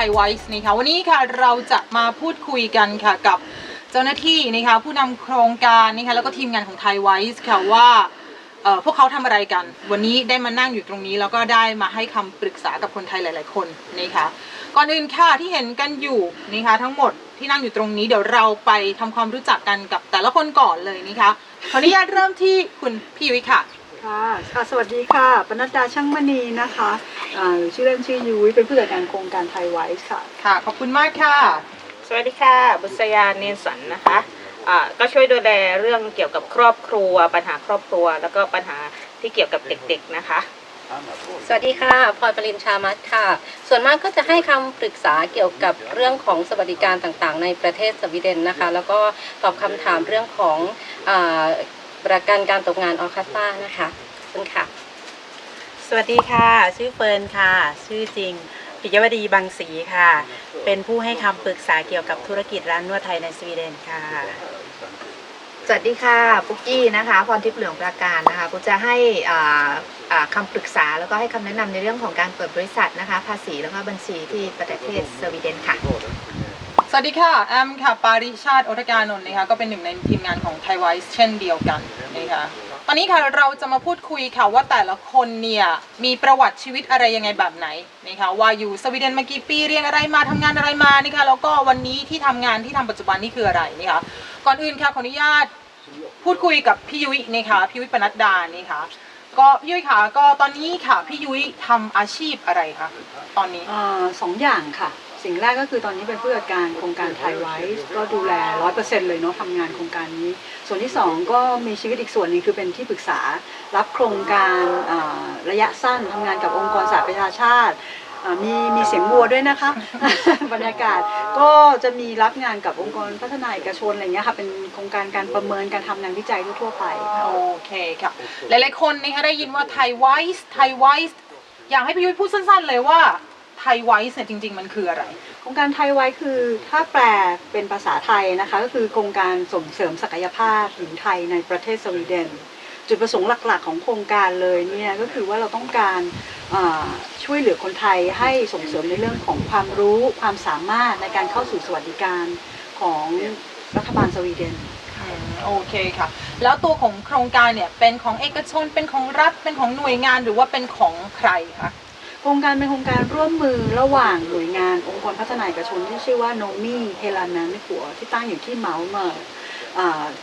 ทยไวส์นะคะวันนี้ค่ะเราจะมาพูดคุยกันค่ะกับเจ้าหน้าที่นะคะผู้นำโครงการนะคะแล้วก็ทีมงานของไทยไวส์ค่ะว่าเอ่อพวกเขาทำอะไรกัน วันนี้ได้มานั่งอยู่ตรงนี้ แล้วก็ได้มาให้คำปรึกษากับคนไทยหลาย ๆ คนนะคะก่อนอื่นค่ะที่เห็นกันอยู่นะคะทั้งหมดที่นั่งอยู่ตรงนี้เดี๋ยวเราไปทำความรู้จักกันกับแต่ละคนก่อนเลยนะคะขออนุญาตเริ่มที่คุณพี่ยุ้ยค่ะ ค่ะค่ะ สวัสดีค่ะปนัดดาช่างมณีนะคะอ่าชื่อเล่นชื่อยุ้ยเป็นผู้จัดการโครงการไทยไวส์ค่ะ ค่ะ ขอบคุณมากค่ะ สวัสดีค่ะ บุษยาเนนสันนะคะอ่าก็ช่วยดูแลเรื่องเกี่ยวกับครอบครัว ปัญหาครอบครัว แล้วก็ปัญหาที่เกี่ยวกับเด็กๆนะคะ สวัสดีค่ะพลอยปรินชามัตค่ะ ส่วนมากก็จะให้คำปรึกษาเกี่ยวกับเรื่องของสวัสดิการต่างๆ ในประเทศสวีเดนนะคะ แล้วก็ตอบคำถามเรื่องของอา ประกันการตกงานออคาซ่านะคะขอบคุณค่ะ สวัสดีค่ะ ชื่อเฟิร์นค่ะ ชื่อจริง ปิยวดีบางศรีค่ะ เป็นผู้ให้คำปรึกษาเกี่ยวกับธุรกิจร้านนวดไทยในสวีเดนค่ะ สวัสดีค่ะปุ๊กกี้นะคะพรทิพย์เหลืองประการนะคะปุ๊กจะให้อ่าอ่าคำปรึกษาแล้วก็ให้คำแนะนำในเรื่องของการเปิดบริษัทนะคะ ภาษีแล้วก็บัญชีที่ประเทศสวีเดนค่ะ สวัสดีค่ะ แอมค่ะ ปาริชาติโอทการนนท์นะคะก็เป็นหนึ่งในทีมงานของไทไวส์เช่นเดียวกันนะคะตอนนี้ค่ะเราจะมาพูดคุยค่ะว่าแต่ละคนเนี่ยมีประวัติชีวิตอะไรยังไงแบบไหนนะคะว่าอยู่สวีเดนมากี่ปีเรียนอะไรมาทำงานอะไรมานะคะแล้วก็วันนี้ที่ทำงานที่ทำปัจจุบันนี่คืออะไรนะคะก่อนอื่นค่ะขออนุญาตพูดคุยกับพี่ยุ้ยนะคะพี่ยุ้ยปนัดดานี่ค่ะก็พี่ยุ้ยค่ะก็ตอนนี้ค่ะพี่ยุ้ยทำอาชีพอะไรคะตอนนี้อ่าสองอย่างค่ะ สิ่งแรกก็คือตอนนี้เป็นผู้จัดการโครงการไทยไวส์ก็ดูแลร้อยเปอร์เซ็นต์เลยเนาะทำงานโครงการนี้ ส่วนที่สองก็มีชีวิตอีกส่วนนึงคือเป็นที่ปรึกษา รับโครงการระยะสั้นทำงานกับองค์กรสหประชาชาติมีมีเสียงวัวด้วยนะคะ บรรยากาศก็จะมีรับงานกับองค์กรพัฒนาเอกชนอะไรเงี้ยค่ะเป็นโครงการการประเมินการทำงานวิจัยทั่วไปโอเคค่ะหลายๆคนนะคะได้ยินว่าไทยไวส์ไทยไวส์อยากให้พี่ยุ้ยพูดสั้นๆเลยว่า ไทยไวส์เนี่ยจริง ๆ มันคืออะไร โครงการไทยไว้คือถ้าแปลเป็นภาษาไทยนะคะก็คือโครงการส่งเสริมศักยภาพหญิงไทยในประเทศสวีเดน จุดประสงค์หลักๆ ของโครงการเลยเนี่ยก็คือว่าเราต้องการอ่าช่วยเหลือคนไทยให้ส่งเสริมในเรื่องของความรู้ความสามารถในการเข้าสู่สวัสดิการของรัฐบาลสวีเดน อืมโอเคค่ะ แล้วตัวของโครงการเนี่ยเป็นของเอกชนเป็นของรัฐเป็นของหน่วยงานหรือว่าเป็นของใครคะ โครงการเป็นโครงการร่วมมือระหว่างหน่วยงานองค์กรพัฒนาเอกชนที่ชื่อว่าโนมีเฮลานันหัวที่ตั้งอยู่ที่เมาเมอร์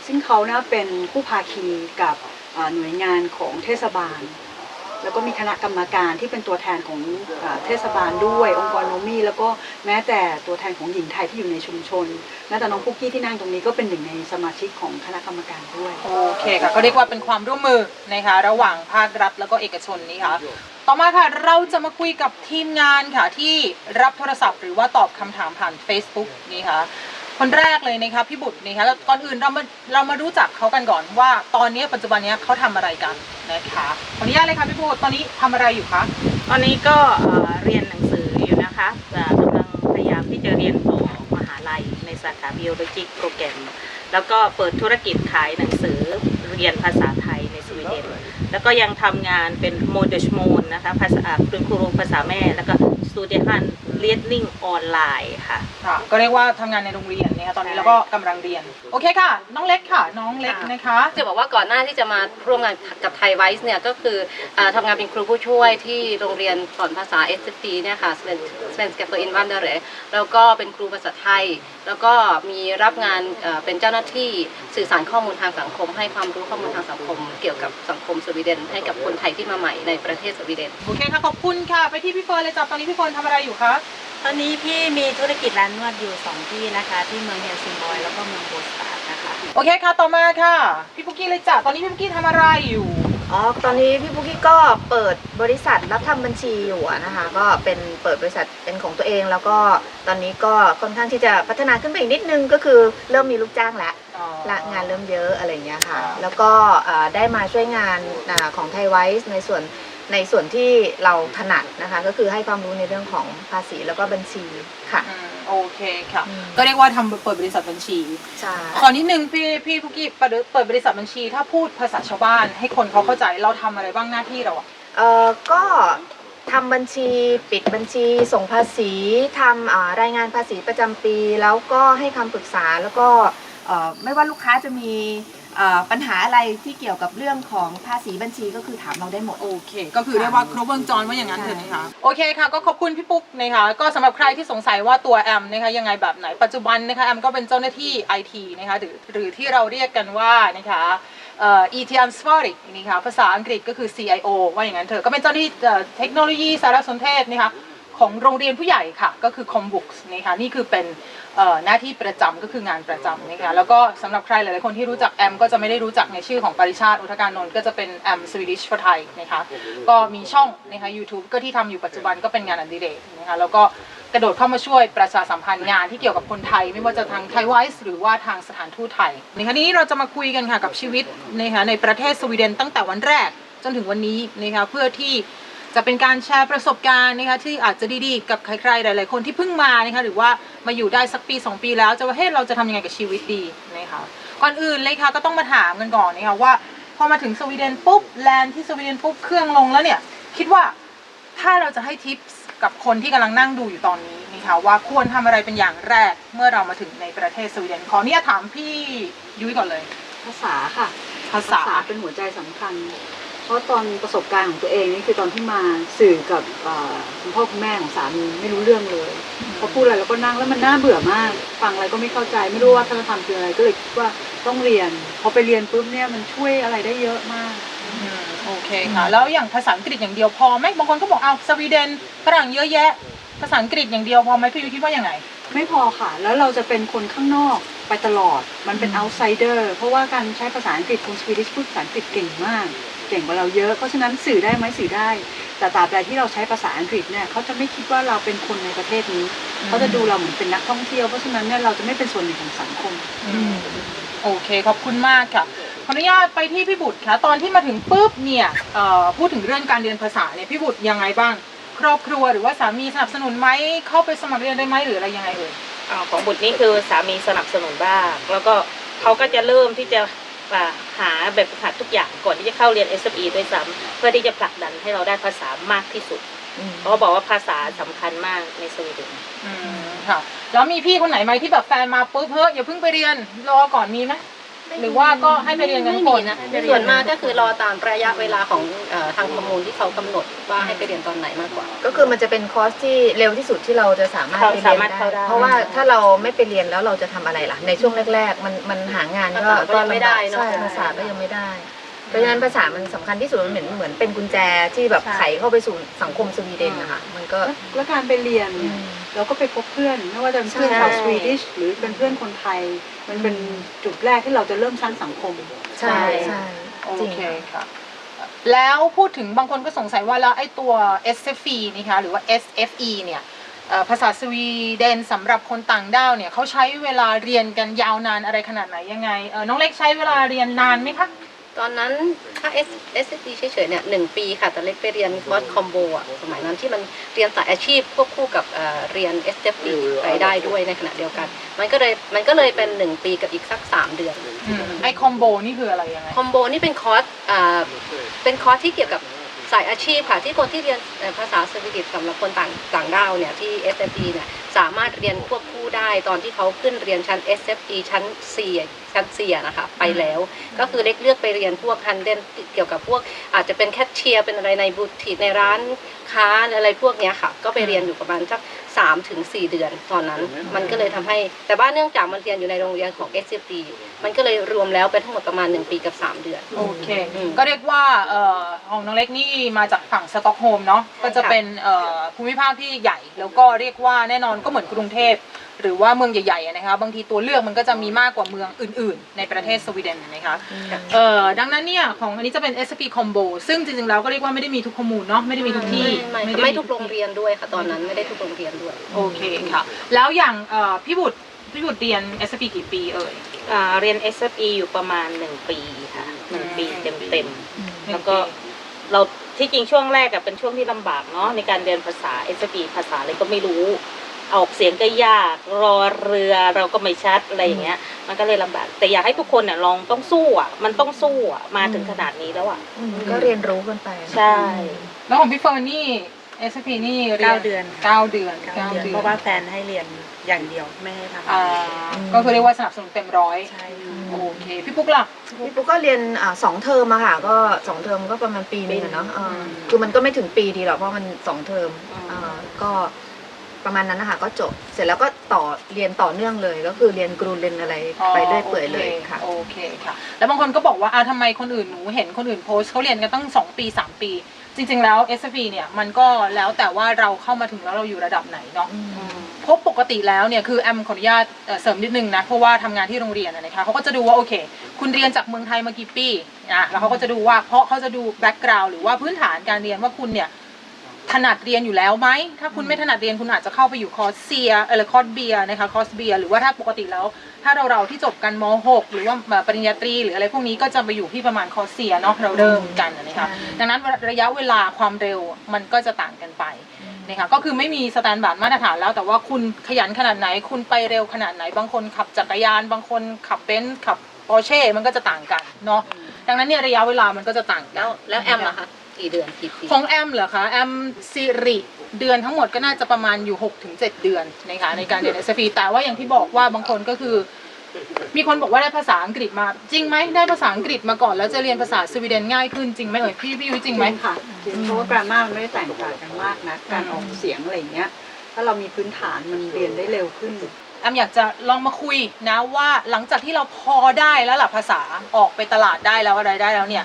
ซึ่งเขานะเป็นผู้ภาคีกับหน่วยงานของเทศบาล แล้วก็มีคณะกรรมการที่เป็นตัวแทนของอเทศบาลด้วย องค์กรโนมีแล้วก็แม้แต่ตัวแทนของหญิงไทยที่อยู่ในชุมชนแม้แต่น้องคุกกี้ที่นั่งตรงนี้ก็เป็นหนึ่งในสมาชิกของคณะกรรมการด้วย โอเคค่ะก็เรียกว่าเป็นความร่วมมือนะคะระหว่างภาครัฐแล้วก็เอกชนนี่ค่ะ ต่อมาค่ะเราจะมาคุยกับทีมงานค่ะที่รับโทรศัพท์หรือว่าตอบคำถามผ่าน Facebook นี่ค่ะคนแรกเลยนะคะพี่บุตรนี่ค่ะแล้วก่อนอื่นเรามาเรามารู้จักเขากันก่อนว่าตอนนี้ปัจจุบันนี้เขาทำอะไรกันนะคะขออนุญาตเลยค่ะพี่บุตรตอนนี้ทำอะไรอยู่คะตอนนี้ก็เอ่อเรียนหนังสืออยู่นะคะอ่ากำลังพยายามที่จะเรียนต่อมหาลัยในสาขา Biologic Program แล้วก็เปิดธุรกิจขายหนังสือเรียนภาษาไทยในสวีเดน แล้วก็ยังทำงานเป็นโมเดชโมนนะคะภาษาคุณครูภาษาแม่ แล้วก็สตูดิฮัน เรียนนิ่งออนไลน์ค่ะ ค่ะก็เรียกว่าทำงานในโรงเรียนนะคะตอนนี้แล้วก็กำลังเรียน โอเคค่ะ น้องเล็กค่ะ น้องเล็กนะคะ จะบอกว่าก่อนหน้าที่จะมาร่วมงานกับไทยไวส์เนี่ยก็คืออาทำงานเป็นครูผู้ช่วยที่โรงเรียนสอนภาษา s อ p เนี่ยค่ะ Svenska för invandrare แล้วก็เป็นครูภาษาไทย แล้วก็มีรับงานเอ่อเป็นเจ้าหน้าที่สื่อสารข้อมูลทางสังคม ให้ความรู้ข้อมูลทางสังคม เกี่ยวกับสังคมสวีเดน ให้กับคนไทยที่มาใหม่ในประเทศสวีเดน โอเคค่ะ ขอบคุณค่ะ ไปที่พี่เฟิร์นเลยจ้ะตอนนี้พี่เฟิร์นทำอะไรอยู่คะตอนนี้พี่มีธุรกิจร้านนวดอยู่2ที่นะคะ ที่เมืองเฮลซิงบอยแล้วก็เมืองโบสตาร์นะคะ โอเคค่ะ ต่อมาค่ะ พี่ปุกกี้เลยจ้ะ ตอนนี้พี่ปุกกี้ทำอะไรอยู่ อ๋อ ตอนนี้พี่ปุ๊กกี้ก็เปิดบริษัทรับทำบัญชีอยู่อะนะคะ ก็เป็นเปิดบริษัทเป็นของตัวเอง แล้วก็ตอนนี้ก็ค่อนข้างที่จะพัฒนาขึ้นไปอีกนิดนึงก็คือเริ่มมีลูกจ้างแล้ว ละงานเริ่มเยอะอะไรอย่างเงี้ยค่ะครับแล้วก็เอ่อได้มาช่วยงานอาของไทยไวส์ในส่วน ในส่วนที่เราถนัดนะคะ ก็คือให้ความรู้ในเรื่องของภาษีแล้วก็บัญชีค่ะ อืมโอเคค่ะ อืม ก็เรียกว่าทำเปิดบริษัทบัญชี ใช่ ขอนิดนึงพี่พี่ปุกกี้เปิดเปิดบริษัทบัญชี ถ้าพูดภาษาชาวบ้าน ให้คนเขาเข้าใจเราทำอะไรบ้างหน้าที่เราอะ เอ่อก็ทำบัญชีปิดบัญชีส่งภาษีทำอ่ารายงานภาษีประจำปี แล้วก็ให้คำปรึกษาแล้วก็เอ่อไม่ว่าลูกค้าจะมี เอ่อปัญหาอะไรที่เกี่ยวกับเรื่องของภาษีบัญชีก็คือถามเราได้หมด โอเค ก็คือเรียกว่าครบวงจรว่าอย่างนั้นเถอะนะคะโอเคค่ะ ก็ขอบคุณพี่ปุ๊กนะคะก็สำหรับใครที่สงสัยว่าตัวแอมนะคะยังไงแบบไหนปัจจุบันนะคะแอมก็เป็นเจ้าหน้าที่ IT นะคะหรือหรือที่เราเรียกกันว่านะคะเอ่อ ET a n s p o r i c นะคะภาษาอังกฤษก็คือ CIO ว่าอย่างนั้นเถอะก็เป็นเจ้าหน้าที่เอ่อเทคโนโลยีสารสนเทศนะคะ ของโรงเรียนผู้ใหญ่ค่ะ ก็คือ Combooks นะคะนี่คือเป็นเอ่อหน้าที่ประจำก็คืองานประจำนะคะแล้วก็สำหรับใครหลายๆคนที่รู้จักแอมก็จะไม่ได้รู้จักในชื่อของปริชาติอุทการนนท์ก็จะเป็นแอม Swedish for Thai นะคะก็มีช่องนะคะ YouTube ก็ที่ทำอยู่ปัจจุบันก็เป็นงานอดิเรกนะคะแล้วก็กระโดดเข้ามาช่วยประชาสัมพันธ์งานที่เกี่ยวกับคนไทย ไม่ว่าจะทางไทยไวส์หรือว่าทางสถานทูตไทยนะคะทีนี้เราจะมาคุยกันค่ะกับชีวิตนะคะในประเทศสวีเดนตั้งแต่วันแรกจนถึงวันนี้นะคะเพื่อที่ จะเป็นการแชร์ประสบการณ์นะคะที่อาจจะดีๆ กับใครๆหลาย ๆ คนที่เพิ่งมานะคะหรือว่ามาอยู่ได้สักปี 2 ปีแล้วจะว่าเฮ้ยเราจะทำยังไงกับชีวิตดีนะคะก่อนอื่นเลยค่ะก็ต้องมาถามกันก่อนนะคะว่า พอมาถึงสวีเดนปุ๊บแลนด์ที่สวีเดนปุ๊บเครื่องลงแล้วเนี่ยคิดว่าถ้าเราจะให้ทิปส์กับคนที่กำลังนั่งดูอยู่ตอนนี้นะคะว่าควรทำอะไรเป็นอย่างแรกเมื่อเรามาถึงในประเทศสวีเดนขออนุญาตถามพี่ยุ้ยก่อนเลย ภาษาค่ะภาษาเป็นหัวใจสำคัญ เพราะตอนประสบการณ์ของตัวเองนี่คือตอนที่มาสื่อกับเอ่อคุณพ่อคุณแม่ของสามีไม่รู้เรื่องเลยเขาพูดอะไรเราก็นั่งแล้วมันน่าเบื่อมาก ฟังอะไรก็ไม่เข้าใจไม่รู้ว่าวัฒนธรรมคืออะไรก็เลยคิดว่าต้องเรียน พอไปเรียนปุ๊บเนี่ยมันช่วยอะไรได้เยอะมากอืมโอเคค่ะแล้วอย่างภาษาอังกฤษอย่างเดียวพอไหมบางคนก็บอกอ้าวสวีเดนฝรั่งเยอะแยะ ภาษาอังกฤษอย่างเดียวพอไหมพี่ยุ้ยคิดว่ายังไงไม่พอค่ะ แล้วเราจะเป็นคนข้างนอกไปตลอด มันเป็น outsider เพราะว่าการใช้ภาษาอังกฤษคนสวีดิชพูดภาษาอังกฤษเก่งมาก เก่งกว่าเราเยอะ เพราะฉะนั้นสื่อได้ไหมสื่อได้ แต่ตราบใดที่เราใช้ภาษาอังกฤษเนี่ยเขาจะไม่คิดว่าเราเป็นคนในประเทศนี้เขาจะดูเราเหมือนเป็นนักท่องเที่ยว เพราะฉะนั้นเนี่ยเราจะไม่เป็นส่วนหนึ่งของสังคมโอเคขอบคุณมากค่ะขออนุญาตไปที่พี่บุตรค่ะตอนที่มาถึงปุ๊บเนี่ยเอ่อพูดถึงเรื่องการเรียนภาษาเนี่ยพี่บุตรยังไงบ้าง ครอบครัวหรือว่าสามีสนับสนุนไหมเข้าไปสมัครเรียนได้ไหมหรืออะไรยังไงเอ่ยอ่าของบุตรนี่คือสามีสนับสนุนบ้างแล้วก็เขาก็จะเริ่มที่จะอ่า หาแบบฝึกหัดทุกอย่างก่อนที่จะเข้าเรียน SME ด้วยซ้ำเพื่อที่จะผลักดันให้เราได้ภาษามากที่สุดเพราะเขาบอกว่าภาษาสำคัญมากในสวีเดนอืมค่ะ แล้วมีพี่คนไหนไหมที่แบบแฟนมาปุ๊บเฮ้ยอย่าเพิ่งไปเรียนรอก่อนมีไหม หรือว่าก็ให้ไปเรียนกันไม่ก่มีอนนะส่วนมากก็คือรอตามระยะเวลาของเอ่อทางประมูลที่เขากำหนดว่าให้ไปเรียนตอนไหนมากกว่า ก็คือมันจะเป็นคอร์สที่เร็วที่สุดที่เราจะสามารถเขาไปเรียสานมารถได้เข้าได้เพราะว่าถ้าเราไม่ไปเรียนแล้วเราจะทำอะไรล่ะ ในช่วงแรก ๆ มันมันหางานก็ภาษาก็ยังไม่ได้เนอะ ใช่ภาษาก็ยังไม่ได้ เพราะฉะนั้นภาษามันสำคัญที่สุดมันเหมือนเหมือนเป็นกุญแจที่แบบใช่ ไขเข้าไปสู่สังคมสวีเดนนะคะมันก็ แล้วการไปเรียนเนี่ยเราก็ไปพบเพื่อน ไม่ว่าจะเป็นเพื่อนชาวใช่สวีดิชหรือเป็นเพื่อนคนไทย มันเป็นจุดแรกที่เราจะเริ่มสร้างสังคมใช่ใช่ โอจริง เคค่ะ แล้วพูดถึงบางคนก็สงสัยว่าแล้วไอ้ตัว SFE นะคะหรือว่า SFE เนี่ยเอ่อภาษาสวีเดนสำหรับคนต่างด้าวเนี่ยเขาใช้เวลาเรียนกันยาวนานอะไรขนาดไหนยังไงเออน้องเล็กใช้เวลาเรียนนานไหมคะ ตอนนั้นถ้า S S D เฉยๆเนี่ยหนึ่งปีค่ะ แต่เล็กไปเรียนคอร์สคอมโบอะสมัยนั้นที่มันเรียนสายอาชีพควบคู่กับเอ่อเรียน S F D ไปได้ด้วยในขณะเดียวกัน มันก็เลยมันก็เลยเป็นหนึ่งปีกับอีกสักสามเดือนไอคอมโบนี่คืออะไรยังไงคอมโบนี่เป็นคอร์สอ่าเป็นคอร์สที่เกี่ยวกับสายอาชีพค่ะที่คนที่เรียนเอ่อภาษาสวีดิชสำหรับคนต่างต่างด้าวเนี่ยที่ SFE เนี่ยสามารถเรียนควบคู่ ได้ตอนที่เขาขึ้นเรียนชั้น SFE ชั้น 4 ชั้น4นะคะไปแล้ว ก็คือเล็กเลือกไปเรียนพวกฮันเดนเกี่ยวกับพวกอาจจะเป็นแคชเชียร์เป็นอะไรในบูติกในร้านค้าอะไรพวกเนี้ยค่ะ ก็ไปเรียนอยู่ประมาณสักสามถึงสี่เดือนตอนนั้น มันก็เลยทำให้แต่ว่าเนื่องจากมันเรียนอยู่ในโรงเรียนของ SFE มันก็เลยรวมแล้วเป็นทั้งหมดประมาณ 1 ปีกับ 3 เดือน โอเคอืมก็เรียกว่าเอ่อของน้องเล็กนี่มาจากฝั่งสต็อกโฮล์มเนาะก็จะเป็นเอ่อภูมิภาคที่ใหญ่ แล้วก็เรียกว่าแน่นอนก็เหมือนกรุงเทพ หรือว่าเมืองใหญ่ๆอะนะคะบางทีตัวเลือกมันก็จะมีมากกว่าเมืองอื่น ๆ ในประเทศสวีเดนนะคะเอ่อดังนั้นเนี่ยของอันนี้จะเป็น SP Combo ซึ่งจริงๆแล้วก็เรียกว่าไม่ได้มีทุกข้อมูลเนาะไม่ได้มีทุกที่ไม่ไม่ด้ไม่ทุกโรงเรียนด้วยค่ะตอนนั้นไม่ได้ทุกโรงเรียนด้วยโอเคค่ะ แล้วอย่างเอ่อพี่บุตรพี่บุตรเรียน SP กี่ปีเอ่ยอ่าเรียน SFE อยู่ประมาณ1ปีค่ะหนึ่งปีเต็มๆแล้วก็เราที่จริงช่วงแรกอะเป็นช่วงที่ลำบากเนาะในการเรียนภาษา SFE ภาษาอะไรก็ไม่รู้ ออกเสียงก็ยากรอเรือเราก็ไม่ชัดอะไรอย่างเงี้ย มันก็เลยลำบาก แต่อยากให้ทุกคนเนี่ยลองต้องสู้อะมันต้องสู้อะมาถึงขนาดนี้แล้วอะก็เรียนรู้กันไปใช่ แล้วของพี่เฟิร์นนี่ SFP นี่รียเก้าเดือน เก้าเดือนเก้าเก้าเดือนเดือนเพราะว่าแฟนให้เรียนอย่างเดียวไม่ให้ทำอ่าก็คือเรียกว่าสนับสนุนเต็มร้อยใช่ค่ะโอเค พี่ปุ๊กล่ะ พี่ปุ๊กก็เรียนอ่าสองเทอมอะค่ะ ก็สองเทอมก็ประมาณปีหนึงอะเนาะปีเอออืม คือมันก็ไม่ถึงปีดีหรอกเพราะมันสองเทอมอืมอ่าก็ ประมาณนั้นนะคะก็จบเสร็จแล้วก็ต่อเรียนต่อเนื่องเลย ก็คือเรียนกรูเรียนอะไรไปเรื่อยเปื่อยเลยค่ะ โอเคค่ะ แล้วบางคนก็บอกว่าอ่าทำไมคนอื่นหนูเห็นคนอื่นโพสต์เขาเรียนกันตั้ง 2 ปี 3 ปี จริง ๆ แล้ว SFP เนี่ยมันก็แล้วแต่ว่าเราเข้ามาถึงแล้วเราอยู่ระดับไหนเนาะเพราะปกติแล้วเนี่ยคือแอมขออนุญาตเอ่อเสริมนิดนึงนะเพราะว่าทำงานที่โรงเรียนอะนะคะเขาก็จะดูว่าโอเค คุณเรียนจากเมืองไทยมากี่ปีอะแล้วเขาก็จะดูว่าเพราะเขาจะดูแบ็กกราวด์หรือว่าพื้นฐานการเรียนว่าคุณเนี่ย ถนัดเรียนอยู่แล้วไหม ถ้าคุณไม่ถนัดเรียนคุณอาจจะเข้าไปอยู่คอร์สเซียเออคอร์สเบียนะคะคอร์สเบียหรือว่าถ้าปกติแล้ว ถ้าเราเราๆที่จบกันม .6 หรือว่าปริญญาตรี หรืออะไรพวกนี้ก็จะไปอยู่ที่ประมาณคอร์สเซียเนาะเราเริ่มกันนะคะดังนั้นระยะเวลาความเร็วมันก็จะต่างกันไปนะคะก็คือไม่มีสแตนดาร์ดมาตรฐานแล้ว แต่ว่าคุณขยันขนาดไหน คุณไปเร็วขนาดไหน บางคนขับจักรยาน บางคนขับเบนซ์ขับปอร์เช่มันก็จะต่างกันเนาะดังนั้นเนี่ยระยะเวลามันก็จะต่างกันแล้วแล้วแอมล่ะคะ กี่เดือนกี่ปี ของแอมเหรอคะแอมสิริเดือนทั้งหมดก็น่าจะประมาณอยู่6ถึง7เดือนนะคะในการเรียน SFP แต่ว่าอย่างที่บอกว่าบางคนก็คือ มีคนบอกว่าได้ภาษาอังกฤษมา จริงไหมได้ภาษาอังกฤษมาก่อนแล้วจะเรียนภาษาสวีเดนง่ายขึ้นจริงไหมเอ่ยพี่พี่ยุ้ยจริงไหมค่ะจริงเพราะว่ากราม่ามันไม่ได้แตกต่างกันมากนะการออกเสียงอะไรอย่างเงี้ย ถ้าเรามีพื้นฐานมันเรียนได้เร็วขึ้น แอมอยากจะลองมาคุยนะว่าหลังจากที่เราพอได้แล้วล่ะภาษาออกไปตลาดได้แล้วอะไรได้แล้วเนี่ย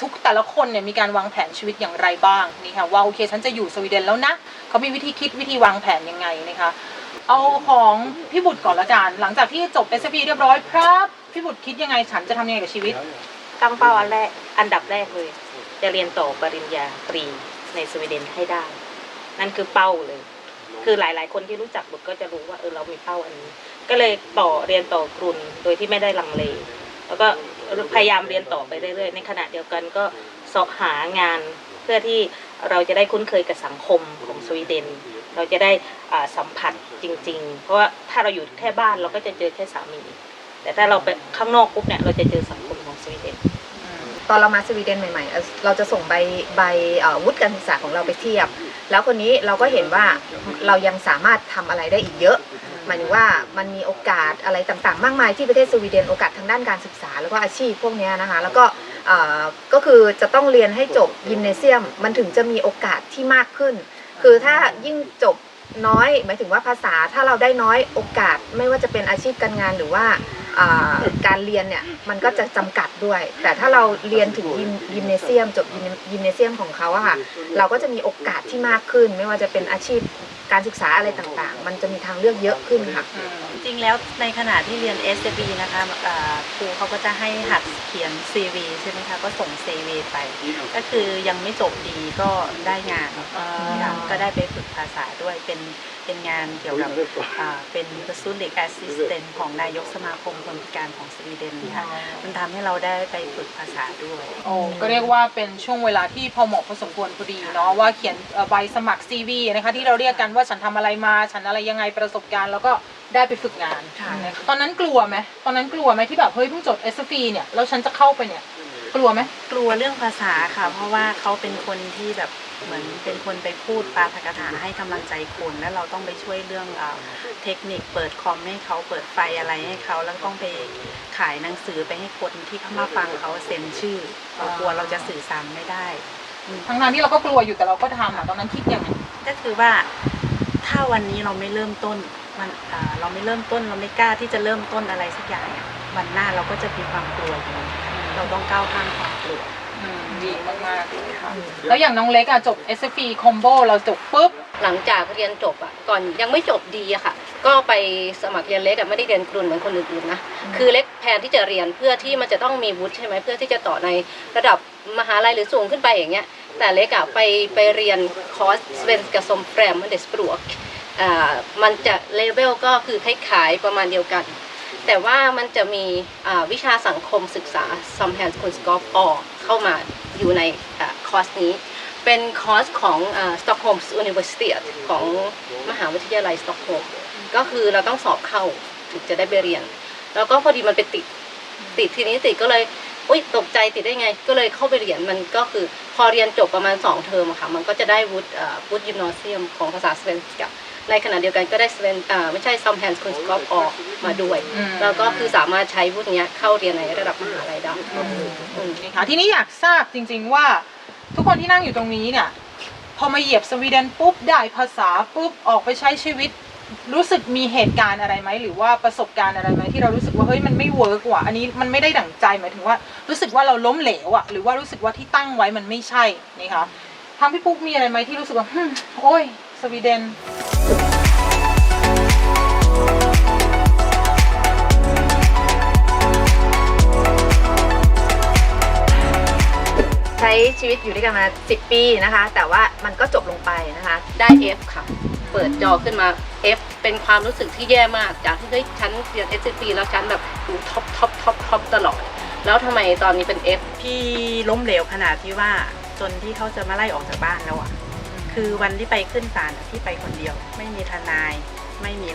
ทุกแต่ละคนเนี่ยมีการวางแผนชีวิตอย่างไรบ้างนี่ค่ะว่าโอเคฉันจะอยู่สวีเดนแล้วนะเขามีวิธีคิดวิธีวางแผนยังไงนะคะเอาของพี่บุตรก่อนละกันหลังจากที่จบ s อ p เรียบร้อยครับพี่บุตรคิดยังไงฉันจะทำยังไงกับชีวิตตั้งเป้าอันแรกอันดับแรกเลย จะเรียนต่อปริญญาตรีในสวีเดนให้ได้ นั่นคือเป้าเลย คือหลายๆ คนที่รู้จักบุตรก็จะรู้ว่าเออเรามีเป้าอันนี้ ก็เลยต่อเรียนต่อกรุนโดยที่ไม่ได้ลังเล แล้วก็ พยายามเรียนต่อไปเรื่อยๆ ในขณะเดียวกันก็เสาะหางานเพื่อที่เราจะได้คุ้นเคยกับสังคมของสวีเดน เราจะได้สัมผัสจริง ๆ เพราะว่าถ้าเราอยู่แค่บ้านเราก็จะเจอแค่สามี แต่ถ้าเราไปข้างนอกปุ๊บเนี่ยเราจะเจอสังคมของสวีเดนตอนเรามาสวีเดนใหม่ๆ เราจะส่งใบใบวุฒิการศึกษาของเราไปเทียบ แล้วคนนี้เราก็เห็นว่าเรายังสามารถทำอะไรได้อีกเยอะ หมายถึงว่ามันมีโอกาสอะไรต่างๆ มากมายที่ประเทศสวีเดนโอกาสทางด้านการศึกษา แล้วก็อาชีพพวกนี้นะคะแล้วก็ก็คือจะต้องเรียนให้จบยิมเนเซียม มันถึงจะมีโอกาสที่มากขึ้น คือถ้ายิ่งจบน้อยหมายถึงว่าภาษาถ้าเราได้น้อยโอกาสไม่ว่าจะเป็นอาชีพการงานหรือว่าอ่าการเรียนเนี่ยมันก็จะจำกัดด้วย แต่ถ้าเราเรียนถึงยิมยิมเนเซียม จบยิมยิมเนเซียมของเขาอะค่ะเราก็จะมีโอกาสที่มากขึ้น ไม่ว่าจะเป็นอาชีพ การศึกษาอะไรต่างๆ มันจะมีทางเลือกเยอะขึ้นค่ะจริงๆแล้วในขณะที่เรียน s อ b นะคะอ่าครูเขาก็จะให้หัดเขียน CV ใช่ไหมคะ ก็ส่ง CV ไป ก็คือยังไม่จบดีก็ได้งานค่ะก็ได้ไปฝึกภาษาด้วยเป็นเป็นงานเกี่ยวกับอ่าเป็น p e r s o n i c Assistant ของนายกสมาคมคนพิการของสวีเดนค่ะมันทำให้เราได้ไปฝึกภาษาด้วยโอ้ก็เรียกว่าเป็นช่วงเวลาที่พอเหมาะพอสมควรพอดีเนาะว่าเขียนเอ่อใบสมัคร CV นะคะที่เราเรียกกันว่าฉันทำอะไรมา ฉันอะไรยังไงประสบการณ์แล้วก็ ได้ไปฝึกงาน ค่ะตอนนั้นกลัวไหมตอนนั้นกลัวไหมที่แบบเฮ้ยเพิ่งจบ s อ p เนี่ยแล้วฉันจะเข้าไปเนี่ย กลัวไหมกลัวเรื่องภาษาค่ะ เพราะว่าเขาเป็นคนที่แบบเหมือนเป็นคนไปพูดปาฐกถาให้กำลังใจคนแล้วเราต้องไปช่วยเรื่องอาเทคนิคเปิดคอมให้เขาเปิดไฟอะไรให้เขาแล้วต้องไปขายหนังสือไปให้คนที่เข้ามาฟังเขาเซ็นชื่อเรากลัวเราจะสื่อสารไม่ได้อืมทั้งนั้นที่เราก็กลัวอยู่แต่เราก็ทำอะตอนนั้นคิดยังไงก็คือว่าถ้าวันนี้เราไม่เริ่มต้น มันอ่าเราไม่เริ่มต้นเราไม่กล้าที่จะเริ่มต้นอะไรสักอย่างอะวันหน้าเราก็จะมีความกลัวอยู่เราต้องก้าวข้ามความกลัวอืมดีมากๆเลยค่ะแล้วอย่างน้องเล็กอะจบ s อ p combo เราจบปุ๊บหลังจากเรียนจบอะก่อนยังไม่จบดีอะค่ะ ก็ไปสมัครเรียนเล็กอะไม่ได้เรียนกรุนเหมือนคนอื่นๆนะคือเล็กแพนที่จะเรียนเพื่อที่มันจะต้องมีวุฒิใช่ไหมเพื่อที่จะต่อในระดับมหาลัยหรือสูงขึ้นไปอย่างเงี้ยแต่เล็กอะไปไปเรียนคอร์สสเวนกับสมแฟรมมันเดสปรวกอ่า มันจะเลเวลก็คือคล้ายๆประมาณเดียวกัน แต่ว่ามันจะมีวิชาสังคมศึกษา some hands kun skap ออกเข้ามาอยู่ในอคอร์สนี้ เป็นคอร์สของอ่า Stockholm University ของมหาวิทยาลัยสต็อกโฮล์มก็คือเราต้องสอบเข้าถึงจะได้ไปเรียน แล้วก็พอดีมันไปติดติดทีนี้ติดก็เลยอุ้ยตกใจติดได้ไง ก็เลยเข้าไปเรียนมันก็คือพอเรียนจบประมาณ 2 เทอมอะค่ะ มันก็จะได้วุฒิวุฒิยิมนอเซียมของภาษาสเปนกับ ในขณะเดียวกันก็ได้สเปนอ่าไม่ใช่ซัมแฮนส์คุณสกอปออกมาด้วยอืมแล้วก็คือสามารถใช้วุฒิเนี้ยเข้าเรียนในระดับมหาลัยได้อืมนะคะทีนี้อยากทราบจริง ๆว่า ทุกคนที่นั่งอยู่ตรงนี้เนี่ยพอมาเหยียบสวีเดนปุ๊บได้ภาษาปุ๊บออกไปใช้ชีวิตรู้สึกมีเหตุการณ์อะไรไหมหรือว่าประสบการณ์อะไรไหมที่เรารู้สึกว่าเฮ้ยมันไม่เวิร์กว่ะอันนี้มันไม่ได้ดั่งใจหมายถึงว่า รู้สึกว่าเราล้มเหลวอะหรือว่ารู้สึกว่าที่ตั้งไว้มันไม่ใช่นี่คะทางพี่ปุ๊กมีอะไรไหมที่รู้สึกว่าฮึมโอ้ยสวีเดน ช้ชีวิตอยู่ด้วยกันมา 10 ปีนะคะ แต่ว่ามันก็จบลงไปนะคะ ได้ F ค่ะ เปิดจอขึ้นมา F เป็นความรู้สึกที่แย่มาก จากที่เฮ้ยฉันเรียน s อ p แล้วฉันแบบอยู่ท็อปท็อปท็อปท็อปตลอด แล้วทำไมตอนนี้เป็น F พี่ล้มเหลวขนาดที่ว่าจนที่เขาจะมาไล่ออกจากบ้านแล้วอะคือวันที่ไปขึ้นศาลอะที่ไปคนเดียว ไม่มีทนาย ไม่มี